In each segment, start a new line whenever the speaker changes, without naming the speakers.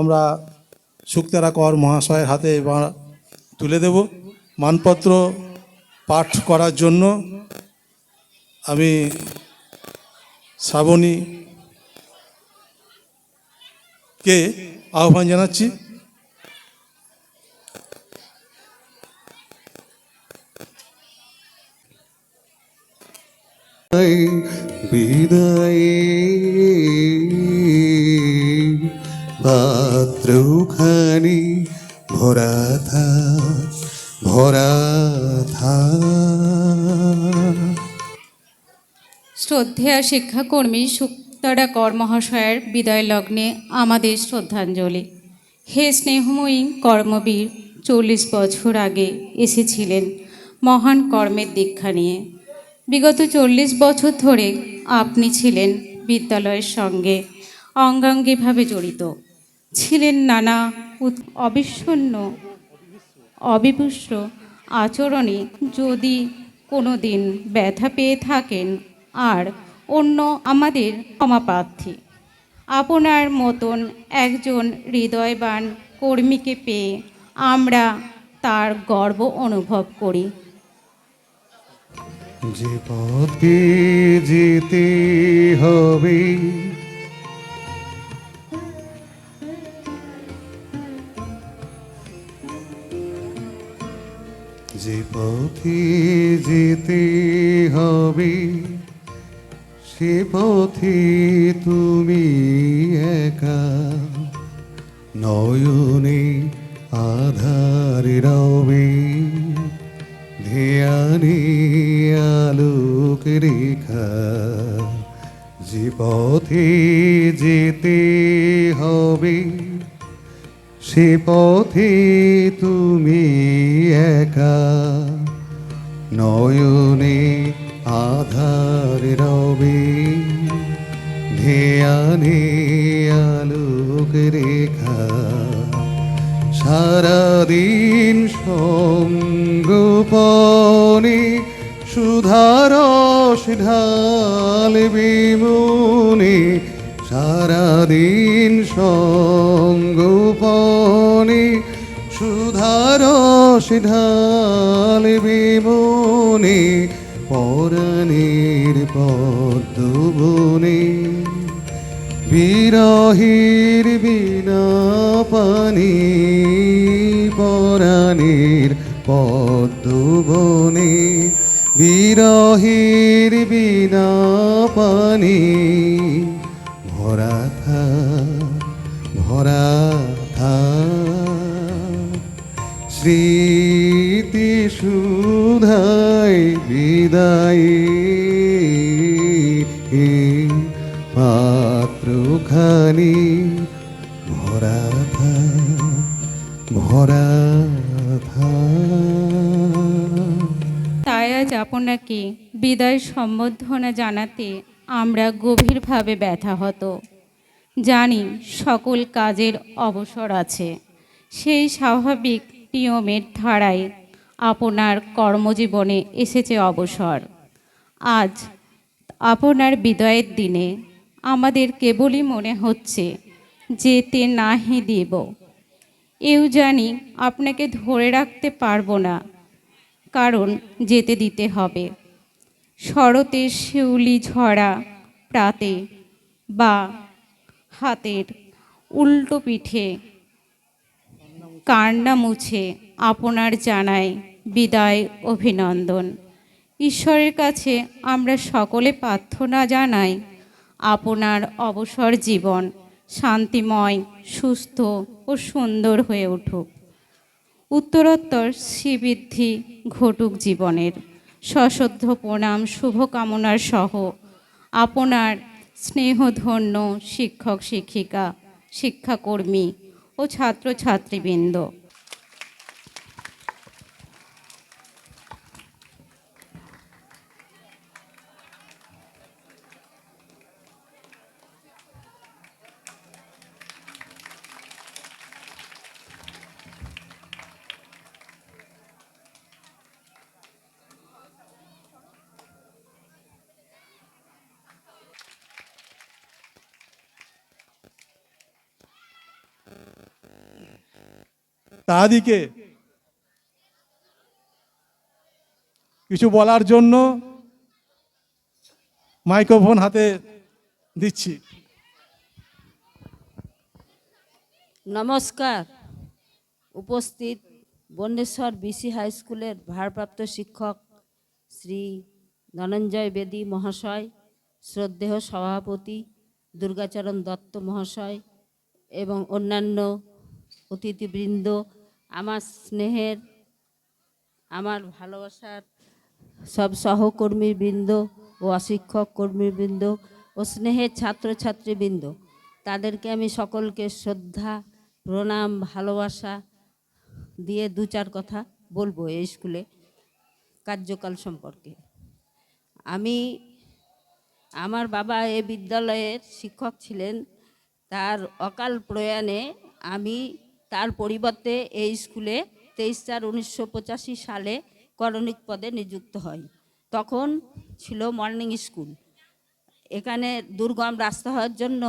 আমরা
শুক্তারা কর মহাশয়ের হাতে তুলে দেব। মানপত্র পাঠ করার জন্য আমি শ্রাবণী কে আহ্বান জানাচ্ছি।
বিদায়ে পাত্রখানি ভরা থা ভরা থা।
শ্রদ্ধেয়া শিক্ষাকর্মী সুক্তারা কর মহাশয়ের বিদায় লগ্নে আমাদের শ্রদ্ধাঞ্জলি। হে স্নেহময়ী কর্মবীর, চল্লিশ বছর আগে এসেছিলেন মহান কর্মের দীক্ষা নিয়ে। বিগত চল্লিশ বছর ধরে আপনি ছিলেন বিদ্যালয়ের সঙ্গে অঙ্গাঙ্গিভাবে জড়িত। ছিলেন নানা অবিচ্ছন্ন অবিপুষ্ট আচরণে যদি কোনো দিন ব্যথা পেয়ে থাকেন, আর অন্য আমাদের ক্ষমাপ্রার্থী। আপনার মতন একজন হৃদয়বান কর্মীকে পেয়ে আমরা তার গর্ব অনুভব করি।
যে পথে যেতে হবে যে পথে যেতে হবে, সে পথে তুমি একা। নয়নে আধার রবে, ধ্যানে আলোক রেখা। যে পথে যেতে হবে সে পথে তুমি একা। নয়নে আধার রবে, ধ্যানে আলোক রেখা। সারাদিন সঙ্গোপনে সুধারস ঢাল বিমুনে, সারাদিন সঙ্গোপনে ঢাল বিমুনে পরাণের পদ্মবনে বিরহির বিনা পানি পরাণের পদ্মবনে বিরহির বিনা পানি, ভরা থা ভরা থা। স্মৃতি সুধাই বিদায়। পাত্রখানি ভরা থা, ভরা
তাই আজ আপনাকে বিদায় সম্বর্ধনা জানাতে আমরা গভীরভাবে ব্যথা হতো জানি সকল কাজের অবসর আছে। সেই স্বাভাবিক নিয়মের ধারায় আপনার কর্মজীবনে এসেছে অবসর। আজ আপনার বিদায়ের দিনে আমাদের কেবলই মনে হচ্ছে যেতে নাহি দেব। এও জানি আপনাকে ধরে রাখতে পারব না, কারণ যেতে দিতে হবে। শরতে শিউলি ঝরা প্রাতে বা হাতের উল্টো পিঠে কান্না মুছে আপনার জানায় বিদায় অভিনন্দন। ঈশ্বরের কাছে আমরা সকলে প্রার্থনা জানাই, আপনার অবসর জীবন শান্তিময়, সুস্থ ও সুন্দর হয়ে উঠুক। উত্তরোত্তর শ্রীবৃদ্ধি ঘটুক জীবনের। সশ্রদ্ধ প্রণাম শুভকামনার সহ আপনার স্নেহধন্য শিক্ষক শিক্ষিকা শিক্ষাকর্মী ও ছাত্রছাত্রীবৃন্দ।
তাহাদিকে কিছু বলার জন্য মাইক্রোফোন হাতে দিচ্ছি।
নমস্কার। উপস্থিত বন্দেশ্বর বিসি হাই স্কুলের ভারপ্রাপ্ত শিক্ষক শ্রী ধনঞ্জয় বেদী মহাশয়, শ্রদ্ধেয় সভাপতি দুর্গাচরণ দত্ত মহাশয় এবং অন্যান্য অতিথিবৃন্দ আমার স্নেহের, আমার ভালোবাসার সব সহকর্মীবৃন্দ ও অশিক্ষক কর্মীবৃন্দ ও স্নেহের ছাত্রছাত্রীবৃন্দ, তাদেরকে আমি সকলকে শ্রদ্ধা, প্রণাম, ভালোবাসা দিয়ে দু চার কথা বলব এই স্কুলে কার্যকাল সম্পর্কে। আমি, আমার বাবা এ বিদ্যালয়ের শিক্ষক ছিলেন, তার অকাল প্রয়াণে আমি তার পরিবর্তে এই স্কুলে তেইশ চার উনিশশো সালে করণিক পদে নিযুক্ত হয়। তখন ছিল মর্নিং স্কুল। এখানে দুর্গম রাস্তা হওয়ার জন্য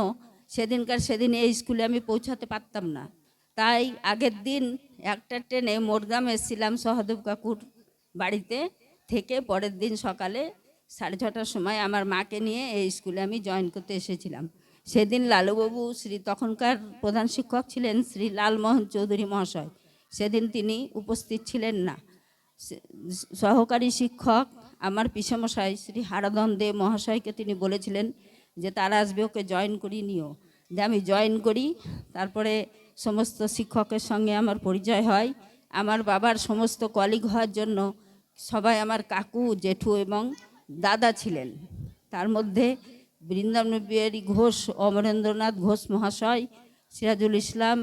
সেদিনকার সেদিন এই স্কুলে আমি পৌঁছাতে পারতাম না। তাই আগের দিন একটা ট্রেনে মোরগ্রাম এসেছিলাম সহদেব কাকুর বাড়িতে থেকে পরের দিন সকালে সাড়ে ছটার সময় আমার মাকে নিয়ে এই স্কুলে আমি জয়েন করতে এসেছিলাম। সেদিন লালুবাবু শ্রী তখনকার প্রধান শিক্ষক ছিলেন শ্রী লালমোহন চৌধুরী মহাশয়। সেদিন তিনি উপস্থিত ছিলেন না। সহকারী শিক্ষক আমার পিসমশাই শ্রী হারাধন দে মহাশয়কে তিনি বলেছিলেন যে, তারা আসবে, ওকে জয়েন করি নিও। যে, আমি জয়েন করি, তারপরে সমস্ত শিক্ষকের সঙ্গে আমার পরিচয় হয়। আমার বাবার সমস্ত কলিগ হওয়ার জন্য সবাই আমার কাকু, জেঠু এবং দাদা ছিলেন। তার মধ্যে বৃন্দাবন বিহারী ঘোষ, অমরেন্দ্রনাথ ঘোষ মহাশয়, সিরাজুল ইসলাম,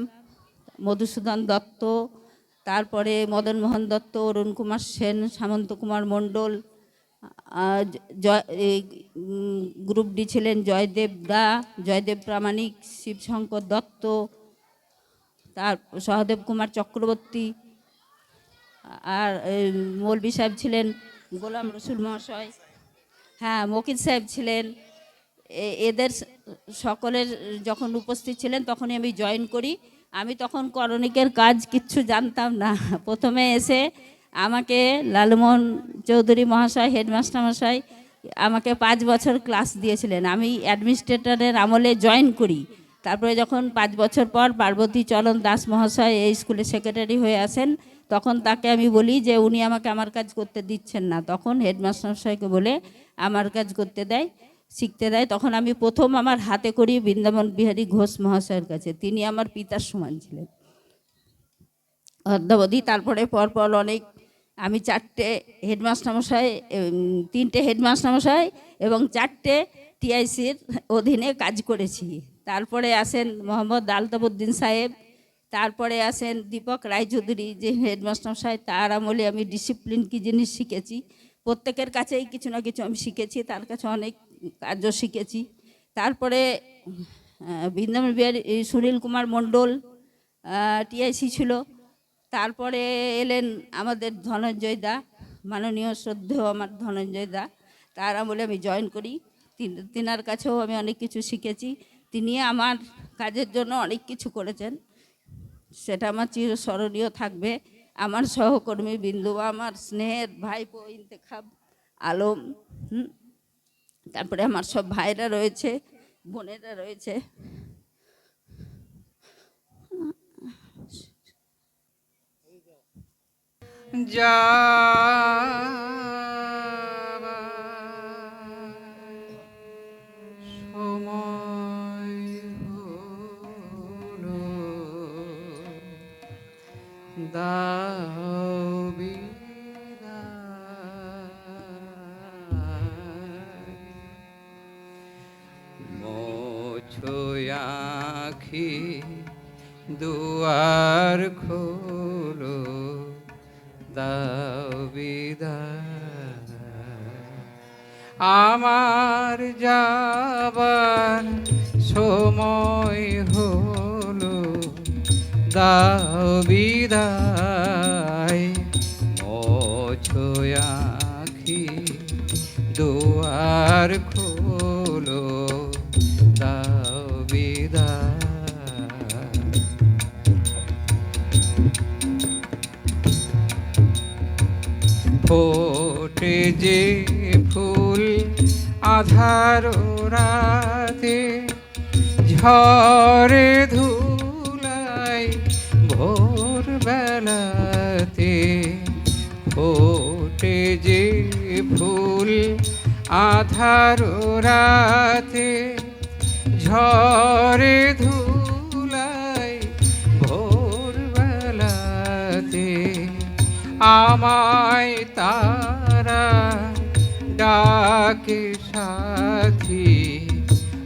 মধুসূদন দত্ত, তারপরে মদন মোহন দত্ত, অরুণ কুমার সেন, সামন্ত কুমার মণ্ডল জয় গ্রুপ ডি ছিলেন জয়দেব দা, জয়দেব প্রামাণিক, শিবশঙ্কর দত্ত, তার, সহদেব কুমার চক্রবর্তী, আর মৌলভী সাহেব ছিলেন গোলাম রসুল মহাশয়। হ্যাঁ মকির সাহেব ছিলেন। এদের সকলের যখন উপস্থিত ছিলেন তখনই আমি জয়েন করি। আমি তখন করণিকের কাজ কিচ্ছু জানতাম না। প্রথমে এসে আমাকে লালমোহন চৌধুরী মহাশয়, হেডমাস্টার মহাশয় আমাকে পাঁচ বছর ক্লাস দিয়েছিলেন। আমি অ্যাডমিনিস্ট্রেটরের আমলে জয়েন করি। তারপরে যখন পাঁচ বছর পর পার্বতী চরণ দাস মহাশয় এই স্কুলের সেক্রেটারি হয়ে আসেন, তখন তাকে আমি বলি যে, উনি আমাকে আমার কাজ করতে দিচ্ছেন না। তখন হেডমাস্টার মশাইকে বলে, আমার কাজ করতে দেয়। শিখতে দেয়, তখন আমি প্রথম আমার হাতে করি বৃন্দাবন বিহারী ঘোষ মহাশয়ের কাছে, তিনি আমার পিতার সমান ছিলেন। অদ্যাবধি তারপরে পরপর অনেক, আমি চারটে হেডমাস্টারমশাই তিনটে হেডমাস্টারমশাই এবং চারটে টিআইসির অধীনে কাজ করেছি। তারপরে আসেন মোহাম্মদ আলতাবুদ্দিন সাহেব, তারপরে আসেন দীপক রায়চৌধুরী, যে হেডমাস্টার হেডমাস্টারমশাই তার আমলে আমি ডিসিপ্লিন কী জিনিস শিখেছি। প্রত্যেকের কাছেই কিছু না কিছু আমি শিখেছি, তার কাছে অনেক কাজও শিখেছি। তারপরে বৃন্দাবন বিহারী সুনীল কুমার মণ্ডল টিআইসি ছিল। তারপরে এলেন আমাদের ধনঞ্জয় দা, মাননীয় শ্রদ্ধেয় আমার ধনঞ্জয় দা। তার আমলে আমি জয়েন করি। তিন- তিনার কাছেও আমি অনেক কিছু শিখেছি। তিনি আমার কাজের জন্য অনেক কিছু করেছেন। সেটা আমার চিরস্মরণীয় থাকবে। আমার সহকর্মী বিন্দু, আমার স্নেহের ভাইপো ইন্তেখাব আলম তারপরে আমার সব ভাইরা রয়েছে বোনেরা রয়েছে।
যা সময় দাও আখি দুয়ার খোলো দাও আমার যাবার সময় হলো দাও বিদায়। মোছো আখি দুয়ার খোলো ফোটে যে ফুল আধার রাতে ঝরে ধুলাই ভোর বেলাতে ফোটে যে ফুল আধার রাতে ঝরে ধুলাই আমায় তারা ডাকে সাথী।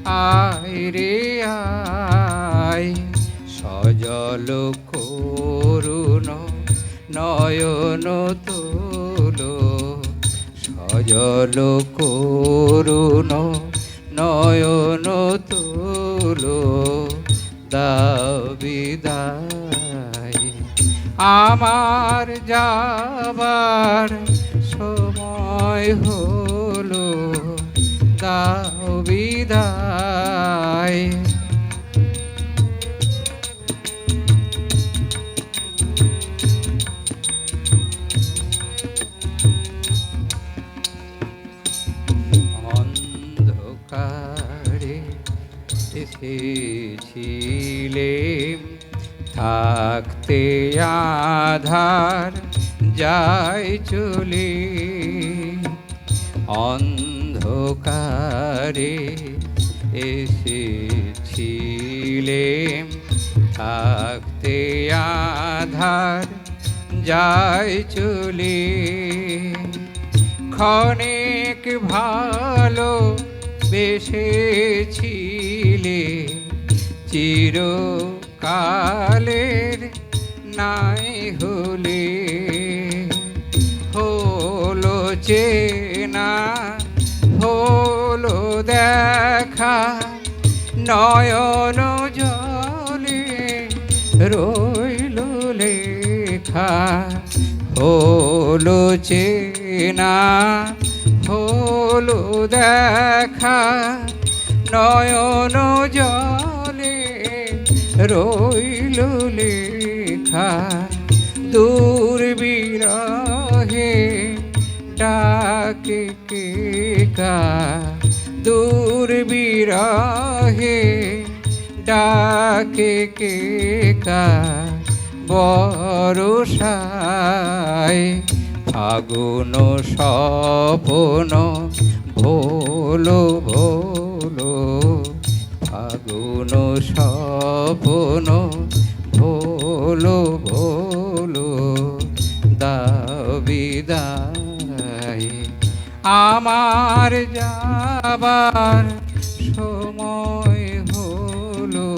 আয় রে আয়, সজল করুণ নয়ন তোলো। সজল করুণ নয়ন তোলো। দাও বিদায় আমার যাবার সময় হলো দাও বিদায়। অন্ধকারে এসেছিলে থাকতে আধার যায় চলে। অন্ধকারে এসেছিলে থাকতে আধার যায় চলে। ক্ষণিক ভালো বেসেছিলে। চিরকালের নাই হলে, হলো চেনা, হলো দেখা, নয়ন জলে রইল লেখা, হলো চেনা, হলো দেখা, নয়ন জলে রইল লেখা দূর বিরহে ডাকে কে কা দূর বিরহে ডাকে কে কা বরষায় ফাগুন স্বপন, ভোলো ভোলো ফাগুন স্বপন, ভোলো ভোলো দাও বিদায় আমার যাবার সময় হলো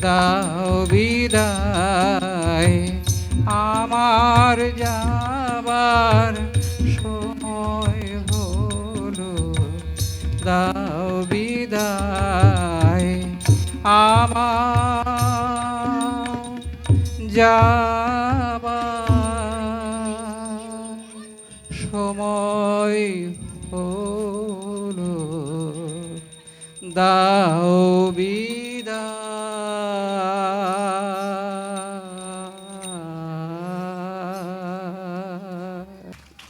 দাও বিদায় আমার যাবার সময় হলো দাও আমার যাবার সময় হলো। দাও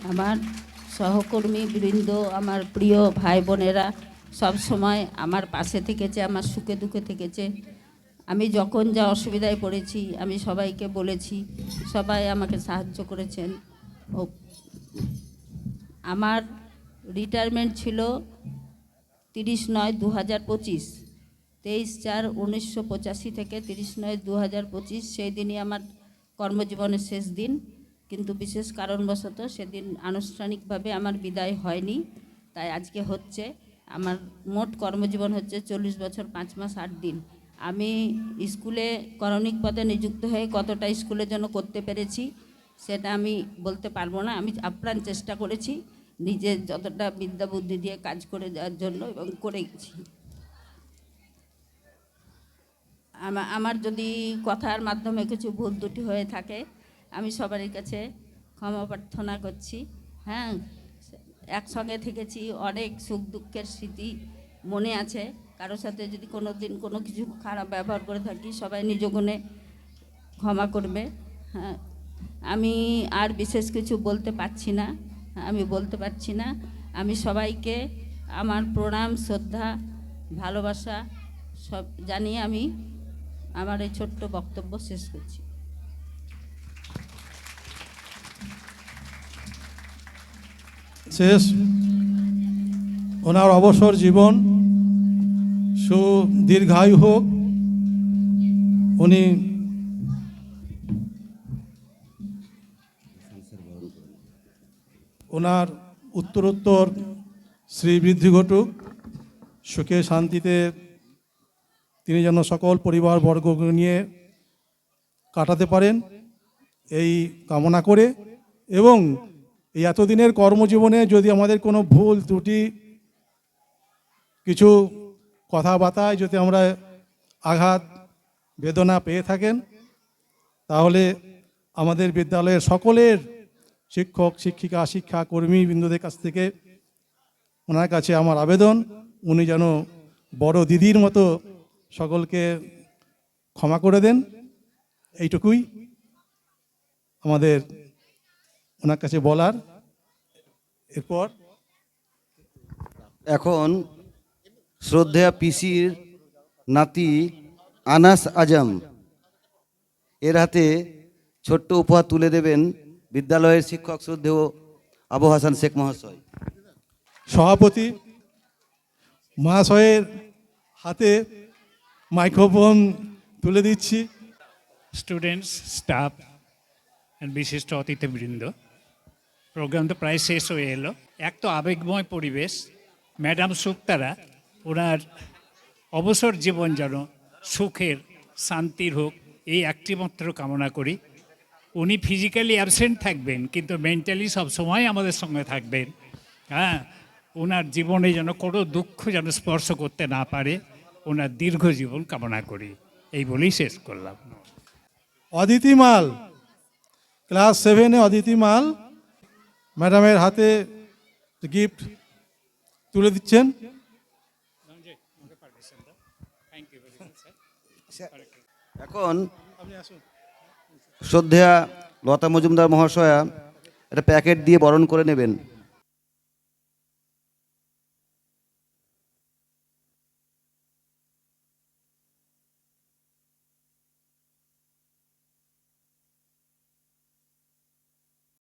আমার সহকর্মী বৃন্দ আমার প্রিয় ভাই বোনেরা সব সময় আমার পাশে থেকেছে, আমার সুখে দুঃখে থেকেছে। আমি যখন যা অসুবিধায় পড়েছি, আমি সবাইকে বলেছি, সবাই আমাকে সাহায্য করেছেন। ও, আমার রিটায়ারমেন্ট ছিল তিরিশ নয় দু হাজার পঁচিশ। তেইশ চার উনিশশো পঁচাশি থেকে তিরিশ নয় দু হাজার পঁচিশ, সেই দিনই আমার কর্মজীবনের শেষ দিন। কিন্তু বিশেষ কারণবশত সেদিন আনুষ্ঠানিকভাবে আমার বিদায় হয়নি, তাই আজকে হচ্ছে। আমার মোট কর্মজীবন হচ্ছে চল্লিশ বছর, পাঁচ মাস, আট দিন। আমি স্কুলে করণিক পদে নিযুক্ত হয়ে কতটা স্কুলের জন্য করতে পেরেছি সেটা আমি বলতে পারব না। আমি আপ্রাণ চেষ্টা করেছি নিজের যতটা বিদ্যা বুদ্ধি দিয়ে কাজ করে যাওয়ার জন্য এবং করে গেছি। আমার যদি কথার মাধ্যমে কিছু ভুল দুটি হয়ে থাকে, আমি সবারই কাছে ক্ষমা প্রার্থনা করছি। হ্যাঁ একসঙ্গে থেকেছি, অনেক সুখ দুঃখের স্মৃতি মনে আছে। কারোর সাথে যদি কোনো দিন কোনো কিছু খারাপ ব্যবহার করে থাকি, সবাই নিজ গুণে ক্ষমা করবে। হ্যাঁ আমি আর বিশেষ কিছু বলতে পারছি না, আমি বলতে পারছি না। আমি সবাইকে আমার প্রণাম, শ্রদ্ধা, ভালোবাসা সব জানিয়ে আমি আমার এই ছোট্ট বক্তব্য শেষ করছি।
শেষ ওনার অবসর জীবন সুদীর্ঘায়ু হোক। উনি ওনার উত্তরোত্তর শ্রীবৃদ্ধি ঘটুক। সুখে শান্তিতে তিনি যেন সকল পরিবার বর্গ নিয়ে কাটাতে পারেন, এই কামনা করে এবং এই এতদিনের কর্মজীবনে যদি আমাদের কোনো ভুল, ত্রুটি, কিছু কথাবার্তায় যদি আমরা আঘাত, বেদনা পেয়ে থাকেন, তাহলে আমাদের বিদ্যালয়ের সকলের শিক্ষক, শিক্ষিকা, শিক্ষা কর্মী বৃন্দদের কাছ থেকে ওনার কাছে আমার আবেদন, উনি যেন বড় দিদির মতো সকলকে ক্ষমা করে দেন। এইটুকুই আমাদের ওনার কাছে বলার? এরপর?
এখন শ্রদ্ধেয়া পিসির নাতি আনাস আজম এর হাতে ছোট্ট উপহার তুলে দেবেন বিদ্যালয়ের শিক্ষক শ্রদ্ধেয় আবু হাসান শেখ মহাশয়।
সভাপতি মহাশয়ের হাতে মাইক্রোফোন তুলে দিচ্ছি।
স্টুডেন্টস স্টাফ অ্যান্ড বিশিষ্ট অতিথিবৃন্দ প্রোগ্রাম তো প্রায় শেষ হয়ে এলো। এক তো আবেগময় পরিবেশ। ম্যাডাম সুক্তারা ওনার অবসর জীবন যেন সুখের, শান্তির হোক, এই একটি মাত্র কামনা করি। উনি ফিজিক্যালি অ্যাবসেন্ট থাকবেন, কিন্তু মেন্টালি সবসময় আমাদের সঙ্গে থাকবেন। হ্যাঁ ওনার জীবনে যেন কোনো দুঃখ যেন স্পর্শ করতে না পারে ওনার দীর্ঘ জীবন কামনা করি। এই বলেই শেষ করলাম।
অদিতি মাল, ক্লাস সেভেনে অদিতি মাল। ম্যাডামের হাতে গিফট তুলে দিচ্ছেন।
এখন শ্রদ্ধেয়া লতা মজুমদার মহাশয়া, একটা প্যাকেট দিয়ে বরণ করে নেবেন।